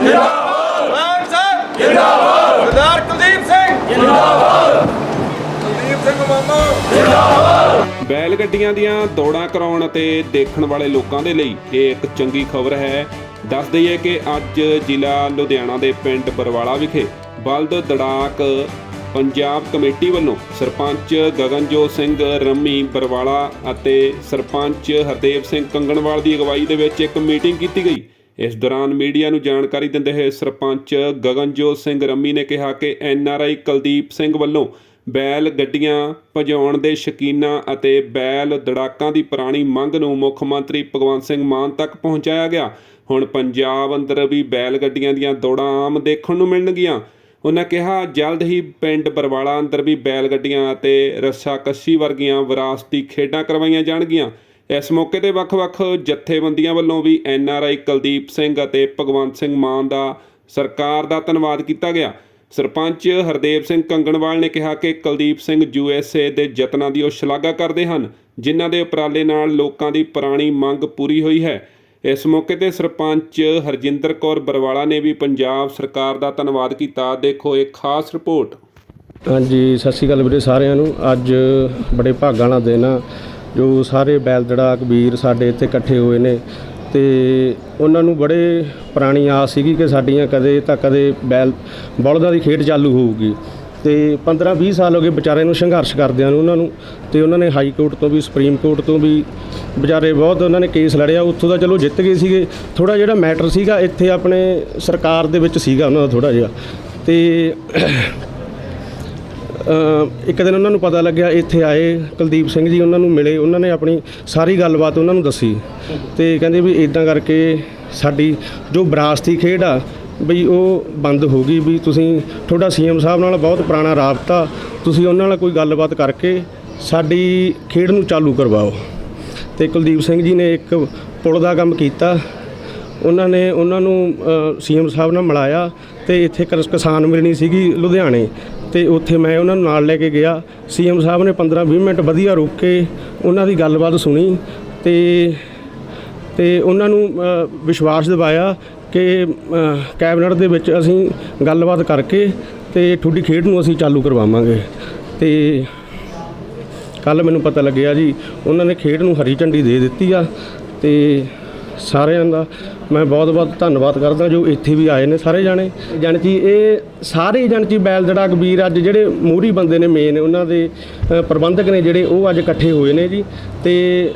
ਮਾਨ ਸਾਹਿਬ ਜਿੰਦਾਬਾਦ। ਸਰਦਾਰ ਕੁਲਦੀਪ ਸਿੰਘ। ਜਿੰਦਾਬਾਦ। ਕੁਲਦੀਪ ਸਿੰਘ ਮਾਮਾ। ਬੈਲ ਗੱਡੀਆਂ ਦੀਆਂ ਦੌੜਾਂ ਕਰਾਉਣ ਅਤੇ ਦੇਖਣ ਵਾਲੇ ਲੋਕਾਂ ਦੇ ਲਈ ਇਹ ਇੱਕ ਚੰਗੀ ਖਬਰ ਹੈ। ਦੱਸ ਦਈਏ ਕਿ ਅੱਜ ਜ਼ਿਲ੍ਹਾ ਲੁਧਿਆਣਾ ਦੇ ਪਿੰਡ ਬਰਵਾਲਾ ਵਿਖੇ ਬਲਦ ਦੜਾਕ ਪੰਜਾਬ ਕਮੇਟੀ ਵੱਲੋਂ ਸਰਪੰਚ ਗਗਨਜੋਤ ਸਿੰਘ ਰੰਮੀ ਬਰਵਾਲਾ ਅਤੇ ਸਰਪੰਚ ਹਰਦੇਵ ਸਿੰਘ ਕੰਗਣਵਾਲ ਦੀ ਅਗਵਾਈ ਦੇ ਵਿੱਚ ਇੱਕ ਮੀਟਿੰਗ ਕੀਤੀ ਗਈ। ਇਸ ਦੌਰਾਨ ਮੀਡੀਆ ਨੂੰ ਜਾਣਕਾਰੀ ਦਿੰਦੇ ਹੋਏ ਸਰਪੰਚ ਗਗਨਜੋਤ ਸਿੰਘ ਰੰਮੀ ਨੇ ਕਿਹਾ ਕਿ ਐਨਆਰਆਈ ਕੁਲਦੀਪ ਸਿੰਘ ਵੱਲੋਂ ਬੈਲ ਗੱਡੀਆਂ ਭਜਾਉਣ ਦੇ ਸ਼ਕੀਨਾਂ ਅਤੇ ਬੈਲ ਦੜਾਕਾਂ ਦੀ ਪੁਰਾਣੀ ਮੰਗ ਨੂੰ ਮੁੱਖ ਮੰਤਰੀ ਭਗਵੰਤ ਸਿੰਘ ਮਾਨ ਤੱਕ ਪਹੁੰਚਾਇਆ ਗਿਆ। ਹੁਣ ਪੰਜਾਬ ਅੰਦਰ ਵੀ ਬੈਲ ਗੱਡੀਆਂ ਦੀਆਂ ਦੌੜਾਂ ਆਮ ਦੇਖਣ ਨੂੰ ਮਿਲਣਗੀਆਂ। ਉਹਨਾਂ ਕਿਹਾ, ਜਲਦ ਹੀ ਪਿੰਡ ਬਰਵਾਲਾ ਅੰਦਰ ਵੀ ਬੈਲ ਗੱਡੀਆਂ ਅਤੇ ਰੱਸਾ ਕੱਸ਼ੀ ਵਰਗੀਆਂ ਵਿਰਾਸਤੀ ਖੇਡਾਂ ਕਰਵਾਈਆਂ ਜਾਣਗੀਆਂ। ਇਸ ਮੌਕੇ ਤੇ ਵੱਖ-ਵੱਖ ਜਥੇਬੰਦੀਆਂ ਵੱਲੋਂ ਵੀ N R I Kuldeep Singh ਅਤੇ ਭਗਵੰਤ ਸਿੰਘ ਮਾਨ ਦਾ ਸਰਕਾਰ ਦਾ ਧੰਨਵਾਦ ਕੀਤਾ ਗਿਆ। ਸਰਪੰਚ ਹਰਦੇਵ ਸਿੰਘ ਕੰਗਣਵਾਲ ਨੇ ਕਿਹਾ ਕਿ Kuldeep Singh U S A ਦੇ ਯਤਨਾਂ ਦੀ ਉਹ ਸ਼ਲਾਘਾ ਕਰਦੇ ਹਨ, ਜਿਨ੍ਹਾਂ ਦੇ ਉਪਰਾਲੇ ਨਾਲ ਲੋਕਾਂ ਦੀ ਪੁਰਾਣੀ ਮੰਗ ਪੂਰੀ ਹੋਈ ਹੈ। ਇਸ ਮੌਕੇ ਤੇ ਸਰਪੰਚ ਹਰਜਿੰਦਰ ਕੌਰ ਬਰਵਾਲਾ ਨੇ ਵੀ ਪੰਜਾਬ ਸਰਕਾਰ ਦਾ ਧੰਨਵਾਦ ਕੀਤਾ। ਦੇਖੋ ਇਹ ਖਾਸ ਰਿਪੋਰਟ। ਹਾਂਜੀ, ਸਤਿ ਸ਼੍ਰੀ ਅਕਾਲ ਵੀਰੇ ਸਾਰਿਆਂ ਨੂੰ। ਅੱਜ ਬੜੇ ਭਾਗਾਂ ਵਾਲਾ ਦਿਨ ਆ। ਜੋ ਸਾਰੇ ਬੈਲ ਦੜਾ ਕਬੀਰ ਸਾਡੇ ਇੱਥੇ ਇਕੱਠੇ ਹੋਏ ਨੇ ਤੇ ਉਹਨਾਂ ਨੂੰ ਬੜੇ ਪੁਰਾਣੀ ਆਸ ਸੀਗੀ ਕਿ ਸਾਡੀਆਂ ਕਦੇ ਤਾਂ ਕਦੇ ਬੈਲ, ਬਲਦਾਂ ਦੀ ਖੇਡ ਚਾਲੂ ਹੋਊਗੀ। ਤੇ 15 20 ਸਾਲ ਹੋ ਗਏ ਵਿਚਾਰਿਆਂ ਨੂੰ ਸੰਘਰਸ਼ ਕਰਦਿਆਂ ਨੂੰ ਉਹਨਾਂ ਨੂੰ ਤੇ ਉਹਨਾਂ ਨੇ ਹਾਈ ਕੋਰਟ ਤੋਂ ਵੀ, ਸੁਪਰੀਮ ਕੋਰਟ ਤੋਂ ਵੀ ਵਿਚਾਰੇ ਬਹੁਤ ਉਹਨਾਂ ਨੇ ਕੇਸ ਲੜਿਆ, ਉੱਥੋਂ ਦਾ ਚਲੋ ਜਿੱਤ ਗਏ ਸੀਗੇ। ਥੋੜਾ ਜਿਹੜਾ ਮੈਟਰ ਸੀਗਾ ਇੱਥੇ ਆਪਣੇ ਸਰਕਾਰ ਦੇ ਵਿੱਚ ਸੀਗਾ ਉਹਨਾਂ ਦਾ ਥੋੜਾ ਜਿਹਾ। ਤੇ ਇੱਕ ਦਿਨ ਉਹਨਾਂ ਨੂੰ ਪਤਾ ਲੱਗਿਆ, ਇੱਥੇ ਆਏ, ਕੁਲਦੀਪ ਸਿੰਘ ਜੀ ਉਹਨਾਂ ਨੂੰ ਮਿਲੇ, ਉਹਨਾਂ ਨੇ ਆਪਣੀ ਸਾਰੀ ਗੱਲਬਾਤ ਉਹਨਾਂ ਨੂੰ ਦੱਸੀ ਤੇ ਕਹਿੰਦੇ ਵੀ ਇਦਾਂ ਕਰਕੇ ਸਾਡੀ ਜੋ ਵਿਰਾਸਤੀ ਖੇਡ ਆ, ਬਈ ਉਹ ਬੰਦ ਹੋ ਗਈ ਵੀ ਤੁਸੀਂ ਤੁਹਾਡਾ ਸੀਐਮ ਸਾਹਿਬ ਨਾਲ ਬਹੁਤ ਪੁਰਾਣਾ ਰਾਬਤਾ, ਤੁਸੀਂ ਉਹਨਾਂ ਨਾਲ ਕੋਈ ਗੱਲਬਾਤ ਕਰਕੇ ਸਾਡੀ ਖੇਡ ਨੂੰ ਚਾਲੂ ਕਰਵਾਓ। ਤੇ ਕੁਲਦੀਪ ਸਿੰਘ ਜੀ ਨੇ ਇੱਕ ਪੁਲ ਦਾ ਕੰਮ ਕੀਤਾ, ਉਹਨਾਂ ਨੇ ਉਹਨਾਂ ਨੂੰ ਸੀਐਮ ਸਾਹਿਬ ਨਾਲ ਮਿਲਾਇਆ ਤੇ ਇੱਥੇ ਕਿਸ- ਕਿਸਾਨ ਮਿਲਣੀ ਸੀਗੀ ਲੁਧਿਆਣੇ। ਤੇ ਉੱਥੇ ਮੈਂ ਉਹਨਾਂ ਨੂੰ ਨਾਲ ਲੈ ਕੇ ਗਿਆ। ਸੀਐਮ ਸਾਹਿਬ ਨੇ 15-20 ਮਿੰਟ ਵਧੀਆ ਰੁਕ ਕੇ ਉਹਨਾਂ ਦੀ ਗੱਲਬਾਤ ਸੁਣੀ ਤੇ ਤੇ ਉਹਨਾਂ ਨੂੰ ਵਿਸ਼ਵਾਸ ਦਿਵਾਇਆ ਕਿ ਕੈਬਨਿਟ ਦੇ ਵਿੱਚ ਅਸੀਂ ਗੱਲਬਾਤ ਕਰਕੇ ਤੇ ਤੁਹਾਡੀ ਖੇਡ ਨੂੰ ਅਸੀਂ ਚਾਲੂ ਕਰਵਾਵਾਂਗੇ। ਤੇ ਕੱਲ ਮੈਨੂੰ ਪਤਾ ਲੱਗਿਆ ਜੀ, ਉਹਨਾਂ ਨੇ ਖੇਡ ਨੂੰ ਹਰੀ ਝੰਡੀ ਦੇ ਦਿੱਤੀ ਆ ਤੇ ਸਾਰਿਆਂ ਦਾ ਮੈਂ ਬਹੁਤ-ਬਹੁਤ ਧੰਨਵਾਦ ਕਰਦਾ ਜੋ ਇੱਥੇ ਵੀ ਆਏ ਨੇ ਸਾਰੇ ਜਾਣੇ। ਜਾਣੀ ਕਿ ਇਹ ਸਾਰੇ ਜਾਣੀ ਕਿ ਬੈਲ ਜਿਹੜਾ ਕਬੀਰ ਅੱਜ ਜਿਹੜੇ ਮੂਹਰੀ ਬੰਦੇ ਨੇ ਮੇਨ ਉਹਨਾਂ ਦੇ ਪ੍ਰਬੰਧਕ ਨੇ ਜਿਹੜੇ ਉਹ ਅੱਜ ਇਕੱਠੇ ਹੋਏ ਨੇ ਜੀ। ਤੇ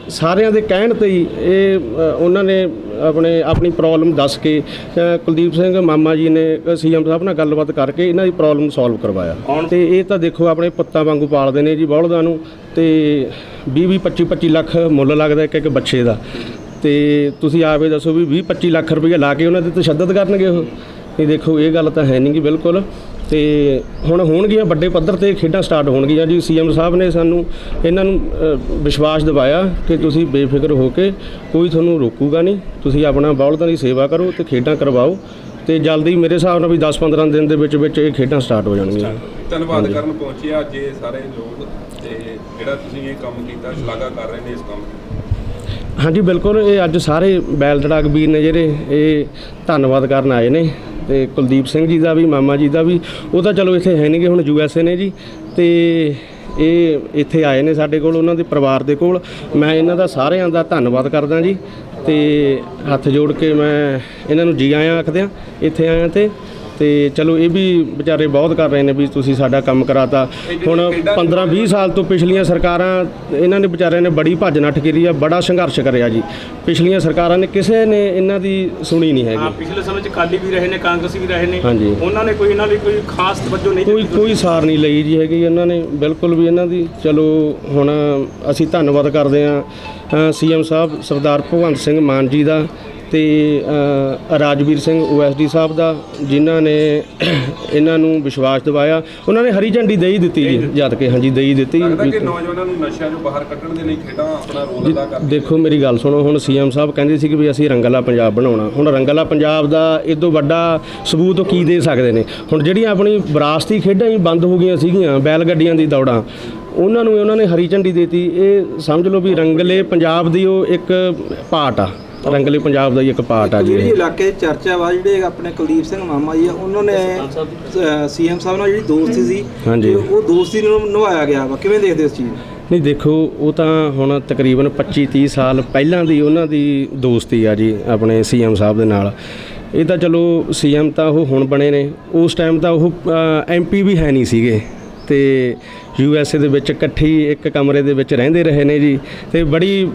ਸਾਰਿਆਂ ਦੇ ਕਹਿਣ ਤੇ ਹੀ ਇਹ ਉਹਨਾਂ ਨੇ ਆਪਣੇ ਆਪਣੀ ਪ੍ਰੋਬਲਮ ਦੱਸ ਕੇ ਕੁਲਦੀਪ ਸਿੰਘ ਮਾਮਾ ਜੀ ਨੇ ਸੀਐਮ ਸਾਹਿਬ ਨਾਲ ਗੱਲਬਾਤ ਕਰਕੇ ਇਹਨਾਂ ਦੀ ਪ੍ਰੋਬਲਮ ਸੋਲਵ ਕਰਵਾਇਆ। ਤੇ ਇਹ ਤਾਂ ਦੇਖੋ ਆਪਣੇ ਪੁੱਤਾਂ ਵਾਂਗੂ ਪਾਲਦੇ ਨੇ ਜੀ ਬੌਲਦਾਂ ਨੂੰ। ਤੇ 20 20 25 25 ਲੱਖ ਮੁੱਲ ਲੱਗਦਾ ਇੱਕ ਇੱਕ ਬੱਚੇ ਦਾ। ਤੇ ਤੁਸੀਂ ਆਪੇ ਦੱਸੋ ਵੀ 20 25 ਲੱਖ ਰੁਪਏ ਲਾ ਕੇ ਉਹਨਾਂ ਤੇ ਤਸ਼ੱਦਦ ਕਰਨਗੇ ਉਹ। ਇਹ ਦੇਖੋ, ਇਹ ਗੱਲ ਤਾਂ ਹੈ ਨਹੀਂ ਗੀ ਬਿਲਕੁਲ। ਤੇ ਹੁਣ ਹੋਣਗੀਆਂ ਵੱਡੇ ਪੱਧਰ ਤੇ ਖੇਡਾਂ ਸਟਾਰਟ ਹੋਣਗੀਆਂ ਜੀ। ਸੀਐਮ ਸਾਹਿਬ ਨੇ ਸਾਨੂੰ ਇਹਨਾਂ ਨੂੰ ਵਿਸ਼ਵਾਸ ਦਿਵਾਇਆ ਕਿ ਤੁਸੀਂ ਬੇਫਿਕਰ ਹੋ ਕੇ ਕੋਈ ਤੁਹਾਨੂੰ ਰੋਕੂਗਾ ਨਹੀਂ ਤੁਸੀਂ ਆਪਣਾ ਬੌਲਦਾਂ ਦੀ ਸੇਵਾ ਕਰੋ ਤੇ ਖੇਡਾਂ ਕਰਵਾਓ। ਤੇ ਜਲਦੀ ਮੇਰੇ ਹਿਸਾਬ ਨਾਲ ਵੀ 10-15 ਦਿਨ ਦੇ ਵਿੱਚ ਵਿੱਚ ਇਹ ਖੇਡਾਂ ਸਟਾਰਟ ਹੋ ਜਾਣਗੀਆਂ। ਧੰਨਵਾਦ ਕਰਨ ਪਹੁੰਚਿਆ ਜੇ ਸਾਰੇ ਲੋਕ ਤੇ ਜਿਹੜਾ ਤੁਸੀਂ ਇਹ ਕੰਮ ਕੀਤਾ, ਸ਼ਲਾਘਾ ਕਰ ਰਹੇ ਨੇ ਇਸ ਕੰਮ ਦੀ ਹਾਂਜੀ, ਬਿਲਕੁਲ। ਇਹ ਅੱਜ ਸਾਰੇ ਬੈਲ ਦੜਾਕ ਵੀਰ ਨੇ ਜਿਹੜੇ, ਇਹ ਧੰਨਵਾਦ ਕਰਨ ਆਏ ਨੇ। ਤੇ ਕੁਲਦੀਪ ਸਿੰਘ ਜੀ ਦਾ ਵੀ, ਮਾਮਾ ਜੀ ਦਾ ਵੀ। ਉਹ ਤਾਂ ਚਲੋ ਇੱਥੇ ਹੈ ਨਹੀਂਗੇ, ਹੁਣ ਯੂ ਐੱਸ ਏ ਨੇ ਜੀ। ਤੇ ਇਹ ਇੱਥੇ ਆਏ ਨੇ ਸਾਡੇ ਕੋਲ, ਉਹਨਾਂ ਦੇ ਪਰਿਵਾਰ ਦੇ ਕੋਲ। ਮੈਂ ਇਹਨਾਂ ਦਾ ਸਾਰਿਆਂ ਦਾ ਧੰਨਵਾਦ ਕਰਦਾ ਜੀ। ਤੇ ਹੱਥ ਜੋੜ ਕੇ ਮੈਂ ਇਹਨਾਂ ਨੂੰ ਜੀ ਆਇਆਂ ਆਖਦਿਆਂ, ਇੱਥੇ ਆਇਆਂ ਤੇ। ਤੇ ਚਲੋ ਇਹ ਵੀ ਵਿਚਾਰੇ ਬਹੁਤ ਕਰ ਰਹੇ ਨੇ ਵੀ ਤੁਸੀਂ ਸਾਡਾ ਕੰਮ ਕਰਾਤਾ। ਹੁਣ 15 20 ਸਾਲ ਤੋਂ ਪਿਛਲੀਆਂ ਸਰਕਾਰਾਂ ਇਹਨਾਂ ਨੇ ਵਿਚਾਰਿਆਂ ਨੇ ਬੜੀ ਭੱਜ ਨੱਠ ਕੀਤੀ ਆ ਬੜਾ ਸੰਘਰਸ਼ ਕਰਿਆ ਜੀ। ਪਿਛਲੀਆਂ ਸਰਕਾਰਾਂ ਨੇ ਕਿਸੇ ਨੇ ਇਹਨਾਂ ਦੀ ਸੁਣੀ ਨਹੀਂ ਹਾਂ ਹੈਗੀ ਪਿਛਲੇ ਸਮੇਂ ਚ ਕਾਲੀ ਵੀ ਰਹੇ ਨੇ ਕਾਂਗਰਸੀ ਵੀ ਰਹੇ ਨੇ। ਉਹਨਾਂ ਨੇ ਕੋਈ ਇਹਨਾਂ ਲਈ ਕੋਈ ਖਾਸ ਤਵੱਜੋ ਨਹੀਂ ਕੋਈ। ਕੋਈ ਸਾਰ ਨਹੀਂ ਲਈ ਜੀ ਹੈਗੀ ਇਹਨਾਂ ਨੇ ਬਿਲਕੁਲ ਵੀ ਇਹਨਾਂ ਦੀ। ਚਲੋ ਹੁਣ ਅਸੀਂ ਧੰਨਵਾਦ ਕਰਦੇ ਹਾਂ ਸੀਐਮ ਸਾਹਿਬ ਸਰਦਾਰ ਭਗਵੰਤ ਸਿੰਘ ਮਾਨ ਜੀ ਦਾ ਤੇ ਰਾਜਵੀਰ ਸਿੰਘ ਓਐਸਡੀ ਸਾਹਿਬ ਦਾ ਜਿਨ੍ਹਾਂ ਨੇ ਇਹਨਾਂ ਨੂੰ ਵਿਸ਼ਵਾਸ ਦਿਵਾਇਆ। ਉਹਨਾਂ ਨੇ ਹਰੀ ਝੰਡੀ ਦੇ ਹੀ ਦਿੱਤੀ ਜੀ ਜਦ ਕਿ ਹਾਂਜੀ ਦੇ ਹੀ ਦਿੱਤੀ ਕਿ ਨੌਜਵਾਨਾਂ ਨੂੰ ਨਸ਼ਿਆਂ ਤੋਂ ਬਾਹਰ ਕੱਢਣ ਦੇ ਲਈ ਖੇਡਾਂ ਆਪਣਾ ਰੋਲ ਅਦਾ ਕਰ ਦੇਖੋ ਮੇਰੀ ਗੱਲ ਸੁਣੋ। ਹੁਣ ਸੀਐਮ ਸਾਹਿਬ ਕਹਿੰਦੇ ਸੀ ਕਿ ਵੀ ਅਸੀਂ ਰੰਗਲਾ ਪੰਜਾਬ ਬਣਾਉਣਾ। ਹੁਣ ਰੰਗਲਾ ਪੰਜਾਬ ਦਾ ਇਦੋਂ ਵੱਡਾ ਸਬੂਤ ਕੀ ਦੇ ਸਕਦੇ ਨੇ? ਹੁਣ ਜਿਹੜੀਆਂ ਆਪਣੀ ਵਿਰਾਸਤੀ ਖੇਡਾਂ ਹੀ ਬੰਦ ਹੋ ਗਈਆਂ ਸੀਗੀਆਂ ਬੈਲ ਗੱਡੀਆਂ ਦੀ ਦੌੜਾਂ ਉਹਨਾਂ ਨੂੰ ਉਹਨਾਂ ਨੇ ਹਰੀ ਝੰਡੀ ਦੇਤੀ। ਇਹ ਸਮਝ ਲਓ ਵੀ ਰੰਗਲੇ ਪੰਜਾਬ ਦੀ ਉਹ ਇੱਕ ਪਾਰਟ ਆ। ਰੰਗਲੇ ਪੰਜਾਬ ਦਾ ਹੀ ਇੱਕ ਪਾਰਟ ਆ ਜੀ ਜਿਹੜੀ ਇਹ। ਇਲਾਕੇ 'ਚ ਚਰਚਾ ਵਾ ਜਿਹੜੇ ਆਪਣੇ ਕੁਲਦੀਪ ਸਿੰਘ ਮਾਮਾ ਜੀ ਆ ਉਹਨਾਂ ਨੇ ਸੀਐਮ ਸਾਹਿਬ ਨਾਲ ਜਿਹੜੀ ਦੋਸਤੀ ਸੀ ਹਾਂਜੀ। ਤੇ ਉਹ ਦੋਸਤੀ ਨੂੰ ਨਿਭਾਇਆ ਗਿਆ ਵਾ। ਕਿਵੇਂ ਦੇਖਦੇ ਹੋ ਇਸ ਚੀਜ਼ ਨੂੰ? ਨਹੀਂ ਦੇਖੋ ਉਹ ਤਾਂ ਹੁਣ ਤਕਰੀਬਨ 25 30 ਸਾਲ ਪਹਿਲਾਂ ਦੀ ਉਹਨਾਂ ਦੀ ਦੋਸਤੀ ਆ ਜੀ ਆਪਣੇ ਸੀਐਮ ਸਾਹਿਬ ਦੇ ਨਾਲ। ਇਹ ਤਾਂ ਚਲੋ ਸੀਐਮ ਤਾਂ ਉਹ ਹੁਣ ਬਣੇ ਨੇ। ਉਸ ਟਾਈਮ ਤਾਂ ਉਹ ਐਮਪੀ ਵੀ ਹੈ ਨਹੀਂ ਸੀਗੇ। ਤੇ ਯੂ ਐਸ ਏ ਦੇ ਵਿੱਚ ਇਕੱਠੀ ਇੱਕ ਕਮਰੇ ਦੇ ਵਿੱਚ ਰਹਿੰਦੇ ਰਹੇ ਨੇ ਜੀ। ਤੇ ਬੜੀ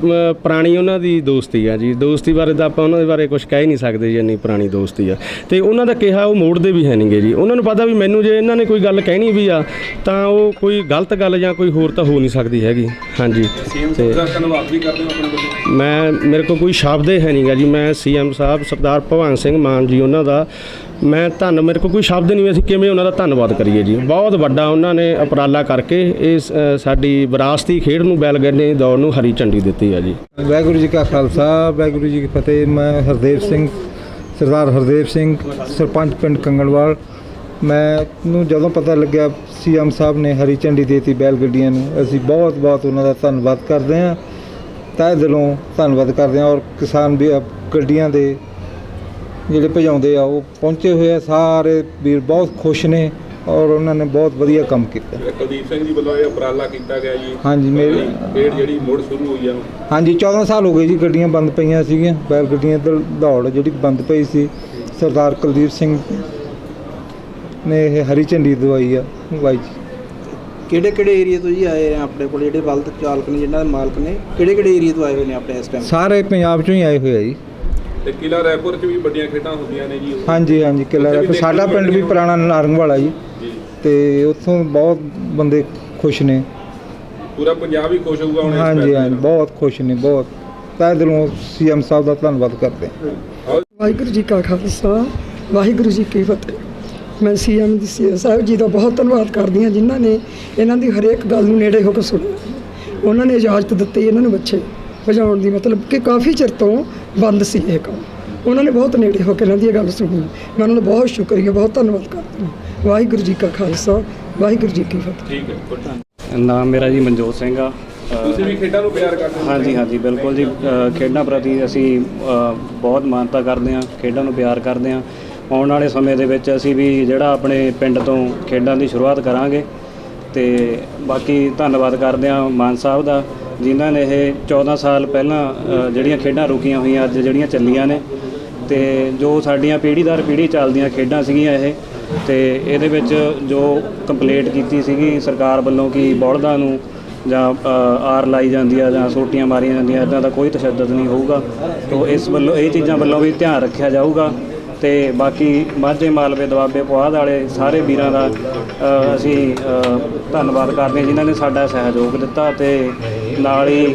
ਪੁਰਾਣੀ ਉਹਨਾਂ ਦੀ ਦੋਸਤੀ ਆ ਜੀ। ਦੋਸਤੀ ਬਾਰੇ ਤਾਂ ਆਪਾਂ ਉਹਨਾਂ ਦੇ ਬਾਰੇ ਕੁਝ ਕਹਿ ਹੀ ਨਹੀਂ ਸਕਦੇ ਜੀ ਇੰਨੀ ਪੁਰਾਣੀ ਦੋਸਤੀ ਆ। ਤੇ ਉਹਨਾਂ ਦਾ ਕਿਹਾ ਉਹ ਮੋੜਦੇ ਵੀ ਹੈ ਨਹੀਂਗੇ ਜੀ। ਉਹਨਾਂ ਨੂੰ ਪਤਾ ਵੀ ਮੈਨੂੰ ਜੇ ਇਹਨਾਂ ਨੇ ਕੋਈ ਗੱਲ ਕਹਿਣੀ ਵੀ ਆ ਤਾਂ ਉਹ ਕੋਈ ਗਲਤ ਗੱਲ ਜਾਂ ਕੋਈ ਹੋਰ ਤਾਂ ਹੋ ਨਹੀਂ ਸਕਦੀ ਹੈਗੀ। ਹਾਂਜੀ। ਤੇ ਦਾ ਧੰਨਵਾਦ ਵੀ ਕਰਦੇ ਹਾਂ ਆਪਣੇ ਵੱਲੋਂ। ਮੈਂ ਮੇਰੇ ਕੋਲ ਕੋਈ ਸ਼ਬਦ ਹੀ ਹੈ ਨਹੀਂਗਾ ਜੀ। ਮੈਂ ਸੀਐਮ ਸਾਹਿਬ ਸਰਦਾਰ ਭਗਵੰਤ ਸਿੰਘ ਮਾਨ ਜੀ ਉਹਨਾਂ ਦਾ ਮੈਂ ਧੰਨ ਮੇਰੇ ਕੋਲ ਕੋਈ ਸ਼ਬਦ ਨਹੀਂ ਅਸੀਂ ਕਿਵੇਂ ਉਹਨਾਂ ਦਾ ਧੰਨਵਾਦ ਕਰੀਏ ਜੀ? ਬਹੁਤ ਵੱਡਾ ਉਹਨਾਂ ਨੇ ਉਪਰਾਲਾ ਕਰਕੇ ਇਸ ਸਾਡੀ ਵਿਰਾਸਤੀ ਖੇਡ ਨੂੰ ਬੈਲਗੱਡੇ ਦੌੜ ਨੂੰ ਹਰੀ ਝੰਡੀ ਦਿੱਤੀ ਹੈ ਜੀ। ਵਾਹਿਗੁਰੂ ਜੀ ਕਾ ਖਾਲਸਾ ਵਾਹਿਗੁਰੂ ਜੀ ਕੀ ਫਤਿਹ। ਮੈਂ ਹਰਦੇਵ ਸਿੰਘ ਸਰਦਾਰ ਹਰਦੇਵ ਸਿੰਘ ਸਰਪੰਚ ਪਿੰਡ ਕੰਗਣਵਾਲ। ਮੈਨੂੰ ਜਦੋਂ ਪਤਾ ਲੱਗਿਆ ਸੀਐਮ ਸਾਹਿਬ ਨੇ ਹਰੀ ਝੰਡੀ ਦੇਤੀ ਬੈਲ ਗੱਡੀਆਂ ਨੂੰ ਅਸੀਂ ਬਹੁਤ ਬਹੁਤ ਉਹਨਾਂ ਦਾ ਧੰਨਵਾਦ ਕਰਦੇ ਹਾਂ। ਤਹਿ ਦਿਲੋਂ ਧੰਨਵਾਦ ਕਰਦੇ ਹਾਂ ਔਰ ਕਿਸਾਨ ਵੀ ਅ, ਗੱਡੀਆਂ ਦੇ ਜਿਹੜੇ ਭਜਾਉਂਦੇ ਆ ਉਹ ਪਹੁੰਚੇ ਹੋਏ ਆ ਸਾਰੇ ਵੀਰ ਬਹੁਤ ਖੁਸ਼ ਨੇ ਔਰ ਉਹਨਾਂ ਨੇ ਬਹੁਤ ਵਧੀਆ ਕੰਮ ਕੀਤਾ। ਕੁਲਦੀਪ ਸਿੰਘ ਜੀ ਵੱਲੋਂ ਇਹ ਉਪਰਾਲਾ ਕੀਤਾ ਗਿਆ ਜੀ ਹਾਂਜੀ ਮੇਰੇ ਜਿਹੜੀ ਮੁੜ ਸ਼ੁਰੂ ਹੋਈ ਆ। ਹਾਂਜੀ 14 ਸਾਲ ਹੋ ਗਏ ਜੀ ਗੱਡੀਆਂ ਬੰਦ ਪਈਆਂ ਸੀਗੀਆਂ ਬੈਲ ਗੱਡੀਆਂ ਤੇ ਦੌੜ ਜਿਹੜੀ ਬੰਦ ਪਈ ਸੀ ਸਰਦਾਰ ਕੁਲਦੀਪ ਸਿੰਘ ਨੇ ਇਹ ਹਰੀ ਝੰਡੀ ਦਵਾਈ ਆ ਬਾਈ ਜੀ। ਕਿਹੜੇ ਕਿਹੜੇ ਏਰੀਆ ਤੋਂ ਜੀ ਆਏ ਆ ਆਪਣੇ ਕੋਲ? ਜਿਹੜੇ ਬਲਦ ਚਾਲਕ ਨੇ ਜਿਹਨਾਂ ਦੇ ਮਾਲਕ ਨੇ ਕਿਹੜੇ ਕਿਹੜੇ ਏਰੀਆ ਤੋਂ ਆਏ ਹੋਏ ਨੇ ਆਪਣੇ ਇਸ ਟਾਈਮ ਸਾਰੇ ਪੰਜਾਬ ਚੋਂ ਹੀ ਆਏ ਹੋਏ ਆ ਜੀ। ਤੇ ਕਿਲਾ ਰਾਏਪੁਰ 'ਚ ਵੀ ਵੱਡੀਆਂ ਖੇਡਾਂ ਹੁੰਦੀਆਂ ਨੇ ਜੀ ਹਾਂਜੀ ਹਾਂਜੀ ਕਿਲਾ ਰਾਏਪੁਰ। ਸਾਡਾ ਪਿੰਡ ਵੀ ਪੁਰਾਣਾ ਨਾਰੰਗ ਵਾਲਾ ਜੀ। ਜੀ। ਤੇ ਉੱਥੋਂ ਬਹੁਤ ਬੰਦੇ ਖੁਸ਼ ਨੇ। ਪੂਰਾ ਪੰਜਾਬ ਹੀ ਖੁਸ਼ ਹੋਊਗਾ ਹੁਣ ਇਸ ਹਾਂਜੀ ਹਾਂਜੀ। ਬਹੁਤ ਖੁਸ਼ ਨੇ ਬਹੁਤ। ਤਹਿ ਦਿਲੋਂ ਸੀਐਮ ਸਾਹਿਬ ਦਾ ਧੰਨਵਾਦ ਕਰਦੇ ਹਾਂ। ਵਾਹਿਗੁਰੂ ਜੀ ਕਾ ਖਾਲਸਾ ਵਾਹਿਗੁਰੂ ਜੀ ਕੀ ਫਤਿਹ। ਮੈਂ ਸੀਐਮ ਦੀ ਸਾਹਿਬ ਜੀ ਦਾ ਬਹੁਤ ਧੰਨਵਾਦ ਕਰਦੀ ਹਾਂ ਜਿਨ੍ਹਾਂ ਨੇ ਇਹਨਾਂ ਦੀ ਹਰੇਕ ਗੱਲ ਨੂੰ ਨੇੜੇ ਹੋ ਕੇ ਸੁਣਿਆ। ਉਹਨਾਂ ਨੇ ਇਜਾਜ਼ਤ ਦਿੱਤੀ ਇਹਨਾਂ ਨੂੰ ਬੱਚੇ। ਵਜਾਉਣ ਦੀ ਮਤਲਬ ਕਿ ਕਾਫੀ ਚਿਰ ਤੋਂ ਬੰਦ ਸੀ ਇਹ ਕੰਮ। ਉਹਨਾਂ ਨੇ ਬਹੁਤ ਨੇੜੇ ਹੋ ਕੇ ਇਹਨਾਂ ਦੀ ਇਹ ਗੱਲ ਸੁਣੀ। ਮੈਂ ਉਹਨਾਂ ਦਾ ਬਹੁਤ ਸ਼ੁਕਰੀਆ ਬਹੁਤ ਧੰਨਵਾਦ ਕਰਦੀ ਹਾਂ। ਵਾਹਿਗੁਰੂ ਜੀ ਕਾ ਖਾਲਸਾ ਵਾਹਿਗੁਰੂ ਜੀ ਕੀ ਫਤਿਹ। ਠੀਕ ਹੈ good। ਨਾਮ ਮੇਰਾ ਜੀ ਮਨਜੋਤ ਸਿੰਘ ਆ। ਤੁਸੀਂ ਵੀ ਖੇਡਾਂ ਨੂੰ ਪਿਆਰ ਕਰਦੇ ਹੋ? ਹਾਂਜੀ ਹਾਂਜੀ ਬਿਲਕੁਲ ਜੀ। ਖੇਡਾਂ ਪ੍ਰਤੀ ਅਸੀਂ ਬਹੁਤ ਮਾਨਤਾ ਕਰਦੇ ਹਾਂ ਖੇਡਾਂ ਨੂੰ ਪਿਆਰ ਕਰਦੇ ਹਾਂ। ਆਉਣ ਵਾਲੇ ਸਮੇਂ ਦੇ ਵਿੱਚ ਅਸੀਂ ਵੀ ਜਿਹੜਾ ਆਪਣੇ ਪਿੰਡ ਤੋਂ ਖੇਡਾਂ ਦੀ ਸ਼ੁਰੂਆਤ ਕਰਾਂਗੇ। ਤੇ ਬਾਕੀ ਧੰਨਵਾਦ ਕਰਦੇ ਹਾਂ ਮਾਨ ਸਾਹਿਬ ਦਾ। ਜਿਨ੍ਹਾਂ ਨੇ ਇਹ 14 ਸਾਲ ਪਹਿਲਾਂ ਜਿਹੜੀਆਂ ਖੇਡਾਂ ਰੁਕੀਆਂ ਹੋਈਆਂ, ਅੱਜ ਜਿਹੜੀਆਂ ਚੱਲੀਆਂ ਨੇ, ਤੇ ਜੋ ਸਾਡੀਆਂ ਪੀੜ੍ਹੀ ਦਰ ਪੀੜ੍ਹੀ ਚੱਲਦੀਆਂ ਖੇਡਾਂ ਸੀਗੀਆਂ ਇਹ, ਤੇ ਇਹਦੇ ਵਿੱਚ ਜੋ ਕੰਪਲੀਟ ਕੀਤੀ ਸੀਗੀ ਸਰਕਾਰ ਵੱਲੋਂ ਕਿ ਬੌਲਦਾਂ ਨੂੰ ਜਾਂ ਆਰ ਲਾਈ ਜਾਂਦੀ ਆ ਜਾਂ ਸੋਟੀਆਂ ਮਾਰੀਆਂ ਜਾਂਦੀਆਂ ਇਦਾਂ ਦਾ ਕੋਈ ਤਸ਼ੱਦਦ ਨਹੀਂ ਹੋਊਗਾ। ਤੋਂ ਇਸ ਵੱਲੋਂ, ਇਹ ਚੀਜ਼ਾਂ ਵੱਲੋਂ ਵੀ ਧਿਆਨ ਰੱਖਿਆ ਜਾਊਗਾ। ਤੇ ਬਾਕੀ ਮਾਝੇ ਮਾਲਵੇ ਦੁਆਬੇ ਪੁਆਧ ਵਾਲੇ ਸਾਰੇ ਵੀਰਾਂ ਦਾ ਅਸੀਂ ਧੰਨਵਾਦ ਕਰਦੇ ਹਾਂ ਜਿਨ੍ਹਾਂ ਨੇ ਸਾਡਾ ਸਹਿਯੋਗ ਦਿੱਤਾ ਤੇ ਨਾਲ ਹੀ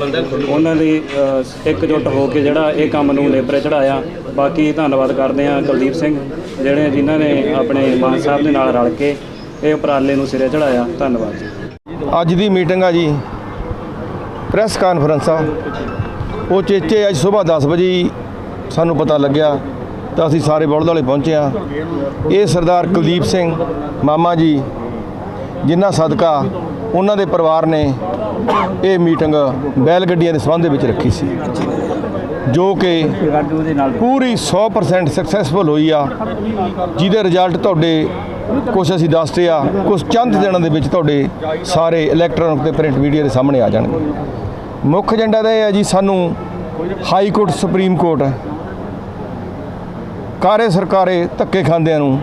ਉਹਨਾਂ ਦੀ ਅ, ਇਕਜੁੱਟ ਹੋ ਕੇ ਜਿਹੜਾ ਇਹ ਕੰਮ ਨੂੰ ਨੇਪਰੇ ਚੜਾਇਆ ਬਾਕੀ ਧੰਨਵਾਦ ਕਰਦੇ ਹਾਂ ਕੁਲਦੀਪ ਸਿੰਘ ਜਿਹੜੇ ਜਿਨ੍ਹਾਂ ਨੇ ਆਪਣੇ ਮਾਨ ਸਾਹਿਬ ਦੇ ਨਾਲ ਰਲ ਕੇ ਇਹ ਉਪਰਾਲੇ ਨੂੰ ਸਿਰੇ ਚੜਾਇਆ ਧੰਨਵਾਦ ਜੀ। ਅੱਜ ਦੀ ਮੀਟਿੰਗ ਆ ਜੀ ਪ੍ਰੈਸ ਕਾਨਫਰੰਸ ਆ। ਉਹ ਚੇਚੇ ਅੱਜ ਸਵੇਰ 10 ਵਜੇ ਸਾਨੂੰ ਪਤਾ ਲੱਗਿਆ ਤਾਂ ਅਸੀਂ ਸਾਰੇ ਬਲਦ ਵਾਲੇ ਪਹੁੰਚੇ ਆ ਇਹ ਸਰਦਾਰ ਕੁਲਦੀਪ ਸਿੰਘ ਮਾਮਾ ਜੀ ਜਿਨ੍ਹਾਂ ਸਦਕਾ ਉਹਨਾਂ ਦੇ ਪਰਿਵਾਰ ਨੇ ਇਹ ਮੀਟਿੰਗ ਬੈਲ ਗੱਡੀਆਂ ਦੇ ਸੰਬੰਧ ਵਿੱਚ ਰੱਖੀ ਸੀ। ਜੋ ਕਿ ਪੂਰੀ 100% ਸਕਸੈਸਫੁਲ ਹੋਈ ਆ। ਜਿਹਦੇ ਰਿਜ਼ਲਟ ਤੁਹਾਡੇ ਕੁਝ ਅਸੀਂ ਦੱਸਦੇ ਆ ਕੁਝ ਚੰਦ ਦਿਨਾਂ ਦੇ ਵਿੱਚ ਤੁਹਾਡੇ ਸਾਰੇ ਇਲੈਕਟ੍ਰੋਨਿਕ ਤੇ ਪ੍ਰਿੰਟ ਮੀਡੀਆ ਦੇ ਸਾਹਮਣੇ ਆ ਜਾਣਗੇ। ਮੁੱਖ ਏਜੰਡਾ ਤਾਂ ਇਹ ਹੈ ਜੀ, ਸਾਨੂੰ ਹਾਈ ਕੋਰਟ ਸੁਪਰੀਮ ਕੋਰਟ ਕਾਰੇ ਸਰਕਾਰੇ ਧੱਕੇ ਖਾਂਦਿਆਂ ਨੂੰ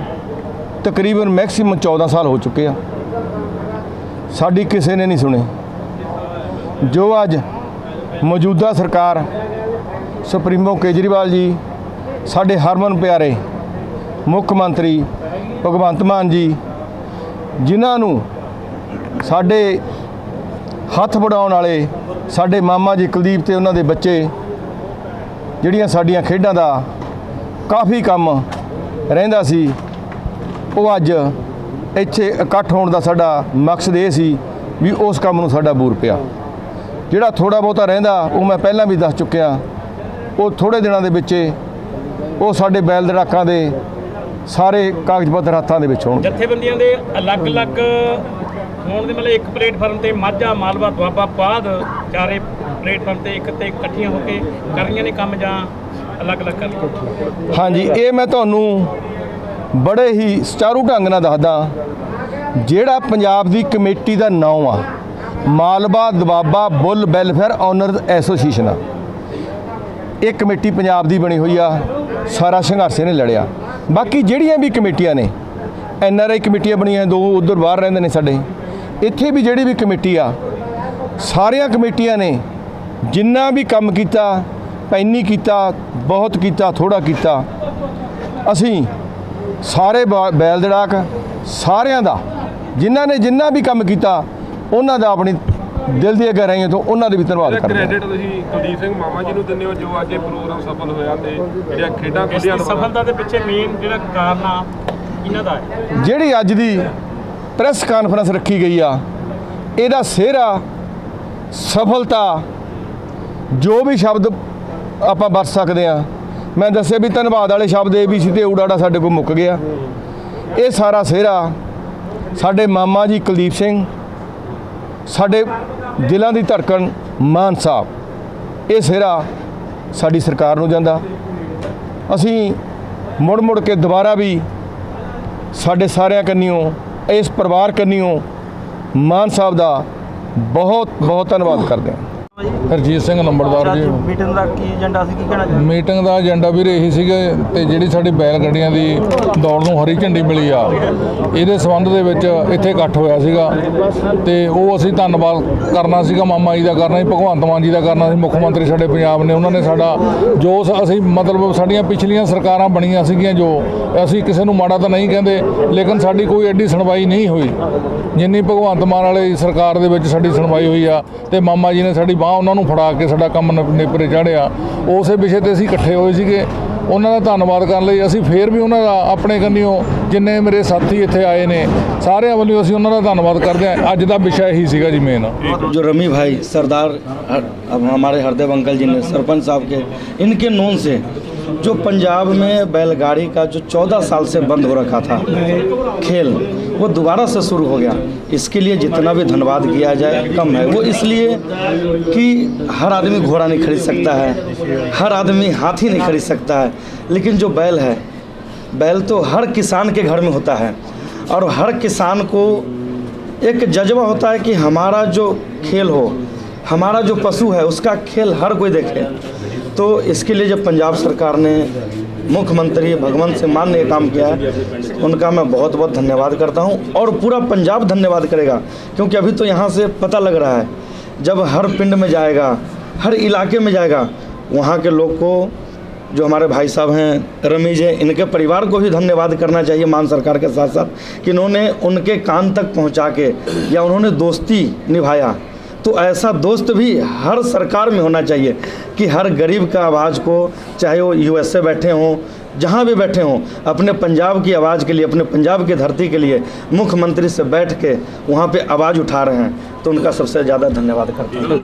ਤਕਰੀਬਨ ਮੈਕਸਿਮਮ 14 ਸਾਲ ਹੋ ਚੁੱਕੇ ਆ। ਸਾਡੀ ਕਿਸੇ ਨੇ ਨਹੀਂ ਸੁਣੀ। ਜੋ ਅੱਜ ਮੌਜੂਦਾ ਸਰਕਾਰ ਸੁਪਰੀਮੋ ਕੇਜਰੀਵਾਲ ਜੀ, ਸਾਡੇ ਹਰਮਨ ਪਿਆਰੇ ਮੁੱਖ ਮੰਤਰੀ ਭਗਵੰਤ ਮਾਨ ਜੀ, ਜਿਨ੍ਹਾਂ ਨੂੰ ਸਾਡੇ ਹੱਥ ਵਡਾਉਣ ਵਾਲੇ ਸਾਡੇ ਮਾਮਾ ਜੀ ਕੁਲਦੀਪ ਤੇ ਉਹਨਾਂ ਦੇ ਬੱਚੇ, ਜਿਹੜੀਆਂ ਸਾਡੀਆਂ ਖੇਡਾਂ ਦਾ ਕਾਫੀ ਕੰਮ ਰਹਿੰਦਾ ਸੀ, ਉਹ ਅੱਜ ਇੱਥੇ ਇਕੱਠ ਹੋਣ ਦਾ ਸਾਡਾ ਮਕਸਦ ਇਹ ਸੀ ਵੀ ਉਸ ਕੰਮ ਨੂੰ ਸਾਡਾ ਬੂਰ ਪਿਆ। ਜਿਹੜਾ ਥੋੜਾ ਬਹੁਤਾ ਰਹਿੰਦਾ ਉਹ ਮੈਂ ਪਹਿਲਾਂ ਵੀ ਦੱਸ ਚੁੱਕਿਆ। ਉਹ ਥੋੜੇ ਦਿਨਾਂ ਦੇ ਵਿੱਚ ਉਹ ਸਾਡੇ ਬੈਲ ਦੜਾਕਾਂ ਦੇ ਸਾਰੇ ਕਾਗਜ਼ ਪੱਤਰ ਹੱਥਾਂ ਦੇ ਵਿੱਚ ਹੋਣਗੇ। ਜਥੇਬੰਦੀਆਂ ਦੇ ਅਲੱਗ-ਅਲੱਗ ਹੋਣ ਦੇ ਮਤਲਬ ਇੱਕ ਪਲੇਟਫਾਰਮ ਤੇ ਮਾਝਾ ਮਾਲਵਾ ਦੁਆਬਾ ਬਾਦ ਚਾਰੇ ਪਲੇਟਫਾਰਮ ਤੇ ਇੱਕ ਤੇ ਇਕੱਠੀਆਂ ਹੋ ਕੇ ਕਰ ਰਹੀਆਂ ਨੇ ਕੰਮ ਜਾਂ ਅਲੱਗ-ਅਲੱਗ ਕਰ ਹਾਂਜੀ ਇਹ ਮੈਂ ਤੁਹਾਨੂੰ ਬੜੇ ਹੀ ਸੁਚਾਰੂ ਢੰਗ ਨਾਲ ਦੱਸਦਾ, ਜਿਹੜਾ ਪੰਜਾਬ ਦੀ ਕਮੇਟੀ ਦਾ ਨਾਮ ਆ, ਮਾਲਵਾ ਦਬਾਬਾ ਬੁੱਲ, ਵੈਲਫੇਅਰ ਓਨਰਸ ਐਸੋਸੀਏਸ਼ਨ ਆ। ਇਹ ਕਮੇਟੀ ਪੰਜਾਬ ਦੀ ਬਣੀ ਹੋਈ ਆ, ਸਾਰਾ ਸੰਘਰਸ਼ ਇਹਨੇ ਲੜਿਆ। ਬਾਕੀ ਜਿਹੜੀਆਂ ਵੀ ਕਮੇਟੀਆਂ ਨੇ, ਐਨ ਆਰ ਆਈ ਕਮੇਟੀਆਂ ਬਣੀਆਂ, ਦੋ ਉਧਰ ਬਾਹਰ ਰਹਿੰਦੇ ਨੇ ਸਾਡੇ। ਇੱਥੇ ਵੀ ਜਿਹੜੀ ਵੀ ਕਮੇਟੀ ਆ, ਸਾਰੀਆਂ ਕਮੇਟੀਆਂ ਨੇ, ਜਿੰਨਾ ਵੀ ਕੰਮ ਕੀਤਾ ਪੈਨੀ ਕੀਤਾ, ਬਹੁਤ ਕੀਤਾ ਥੋੜਾ ਕੀਤਾ, ਅਸੀਂ ਸਾਰੇ ਬੈਲ ਦੜਾਕ ਸਾਰਿਆਂ ਦਾ ਜਿਨ੍ਹਾਂ ਨੇ ਜਿੰਨਾ ਵੀ ਕੰਮ ਕੀਤਾ ਉਹਨਾਂ ਦਾ ਆਪਣੀ ਦਿਲ ਦੀਆਂ ਗਹਿਰਾਈਆਂ ਤੋਂ ਉਹਨਾਂ ਦੇ ਵੀ ਧੰਨਵਾਦ ਕਰਦੇ ਹਾਂ। ਕ੍ਰੈਡਿਟ ਤੁਸੀਂ ਕੁਲਦੀਪ ਸਿੰਘ ਮਾਮਾ ਜੀ ਨੂੰ ਦਿੰਦੇ ਹੋ ਜੋ ਅੱਜ ਇਹ ਪ੍ਰੋਗਰਾਮ ਸਫਲ ਹੋਇਆ ਤੇ ਜਿਹੜੀਆਂ ਖੇਡਾਂ ਖੁੱਲੀਆਂ ਸਫਲਤਾ ਦੇ ਪਿੱਛੇ ਮੇਨ ਜਿਹੜਾ ਕਾਰਨ ਆ ਇਹਨਾਂ ਦਾ ਹੈ। ਜਿਹੜੀ ਅੱਜ ਦੀ ਪ੍ਰੈਸ ਕਾਨਫਰੰਸ ਰੱਖੀ ਗਈ ਆ ਇਹਦਾ ਸਿਹਰਾ ਸਫਲਤਾ ਜੋ ਵੀ ਸ਼ਬਦ ਆਪਾਂ ਵਰਤ ਸਕਦੇ ਆ ਮੈਂ ਦੱਸਿਆ ਵੀ ਧੰਨਵਾਦ ਵਾਲੇ ਸ਼ਬਦ ਏ ਬੀ ਸੀ ਤੇ ਊੜਾੜਾ ਸਾਡੇ ਕੋਲ ਮੁੱਕ ਗਿਆ। ਇਹ ਸਾਰਾ ਸਿਹਰਾ ਸਾਡੇ ਮਾਮਾ ਜੀ ਕੁਲਦੀਪ ਸਿੰਘ, ਸਾਡੇ ਦਿਲਾਂ ਦੀ ਧੜਕਣ ਮਾਨ ਸਾਹਿਬ, ਇਹ ਸਿਹਰਾ ਸਾਡੀ ਸਰਕਾਰ ਨੂੰ ਜਾਂਦਾ। ਅਸੀਂ ਮੁੜ ਮੁੜ ਕੇ ਦੁਬਾਰਾ ਵੀ ਸਾਡੇ ਸਾਰਿਆਂ ਕੰਨਿਓ, ਇਸ ਪਰਿਵਾਰ ਕੰਨਿਓ ਮਾਨ ਸਾਹਿਬ ਦਾ ਬਹੁਤ ਬਹੁਤ ਧੰਨਵਾਦ ਕਰਦੇ ਹਾਂ। ਹਰਜੀਤ ਸਿੰਘ ਨੰਬਰਦਾਰ ਜੀ। ਮੀਟਿੰਗ ਦਾ ਕੀ ਏਜੰਡਾ ਸੀ? ਕੀ ਕਹਿਣਾ ਚਾਹੁੰਦੇ? ਮੀਟਿੰਗ ਦਾ ਏਜੰਡਾ ਵੀਰ ਇਹੀ ਸੀਗਾ ਤੇ ਜਿਹੜੀ ਸਾਡੀ ਬੈਲ ਗੱਡੀਆਂ ਦੀ ਦੌੜ ਨੂੰ ਹਰੀ ਝੰਡੀ ਮਿਲੀ ਆ ਇਹਦੇ ਸੰਬੰਧ ਦੇ ਵਿੱਚ ਇੱਥੇ ਇਕੱਠ ਹੋਇਆ ਸੀਗਾ ਤੇ ਉਹ ਅਸੀਂ ਧੰਨਵਾਦ ਕਰਨਾ ਸੀਗਾ ਮਾਮਾ ਜੀ ਦਾ ਕਰਨਾ ਸੀ ਭਗਵੰਤ ਮਾਨ ਜੀ ਦਾ ਕਰਨਾ ਸੀ ਮੁੱਖ ਮੰਤਰੀ ਸਾਡੇ ਪੰਜਾਬ ਨੇ ਉਹਨਾਂ ਨੇ ਸਾਡਾ ਜੋ ਅਸੀਂ ਮਤਲਬ ਸਾਡੀਆਂ ਪਿਛਲੀਆਂ ਸਰਕਾਰਾਂ ਬਣੀਆਂ ਸੀਗੀਆਂ ਜੋ ਅਸੀਂ ਕਿਸੇ ਨੂੰ ਮਾੜਾ ਤਾਂ ਨਹੀਂ ਕਹਿੰਦੇ ਲੇਕਿਨ ਸਾਡੀ ਕੋਈ ਐਡੀ ਸੁਣਵਾਈ ਨਹੀਂ ਹੋਈ। ਜਿੰਨੀ ਭਗਵੰਤ ਮਾਨ ਵਾਲੀ ਸਰਕਾਰ ਦੇ ਵਿੱਚ ਸਾਡੀ ਸੁਣਵਾਈ ਹੋਈ ਆ ਤੇ ਮਾਮਾ ਜੀ ਨੇ ਸਾਡੀ ਬਾਹ ਉਹਨਾਂ ਨੂੰ ਫੜਾ ਕੇ ਸਾਡਾ ਕੰਮ ਨਿਪ- ਨੇਪਰੇ ਚਾੜਿਆ ਉਸੇ ਵਿਸ਼ੇ ਤੇ ਅਸੀਂ ਇਕੱਠੇ ਹੋਏ ਸੀਗੇ ਉਹਨਾਂ ਦਾ ਧੰਨਵਾਦ ਕਰਨ ਲਈ ਅਸੀਂ ਫੇਰ ਵੀ ਉਹਨਾਂ ਦਾ ਆਪਣੇ ਕੰਨਿਓ ਜਿੰਨੇ ਮੇਰੇ ਸਾਥੀ ਇੱਥੇ ਆਏ ਨੇ ਸਾਰਿਆਂ ਵੱਲੋਂ ਅਸੀਂ ਉਹਨਾਂ ਦਾ ਧੰਨਵਾਦ ਕਰਦੇ ਹਾਂ ਅੱਜ ਦਾ ਵਿਸ਼ਾ ਇਹੀ ਸੀਗਾ ਜੀ ਮੇਨ जो रमी भाई सरदार हर- अब हमारे हरदेव अंकल जी ने सरपंच साहब के इनके नोन से जो पंजाब में बैलगाड़ी का जो चौदह साल से बंद हो रखा था खेल वो दोबारा से शुरू हो गया। इसके लिए जितना भी धन्यवाद किया जाए, कम है। वो इसलिए कि हर आदमी घोड़ा नहीं खरीद सकता है। हर आदमी हाथी नहीं खरीद सकता है। लेकिन जो बैल है, बैल तो हर किसान के घर में होता है। और हर किसान को एक जज्बा होता है कि हमारा जो खेल हो, हमारा जो पशु है, उसका खेल हर कोई देखे। तो इसके लिए जब पंजाब सरकार ने मुख्यमंत्री भगवंत सिंह मान ने काम किया है। उनका मैं बहुत बहुत धन्यवाद करता हूँ और पूरा पंजाब धन्यवाद करेगा, क्योंकि अभी तो यहाँ से पता लग रहा है, जब हर पिंड में जाएगा, हर इलाके में जाएगा, वहाँ के लोग को, जो हमारे भाई साहब हैं, रमीज हैं, इनके परिवार को भी धन्यवाद करना चाहिए मान सरकार के साथ साथ कि इन्होंने उनके कान तक पहुँचा के, या उन्होंने दोस्ती निभाया। तो ऐसा दोस्त भी हर सरकार में होना चाहिए कि हर गरीब का आवाज़ को, चाहे वो यूएसए बैठे हों, जहाँ भी बैठे हों, अपने पंजाब की आवाज़ के लिए, अपने पंजाब की धरती के लिए मुख्यमंत्री से बैठ के वहाँ पर आवाज़ उठा रहे हैं। तो उनका सबसे ज़्यादा धन्यवाद करता हूँ।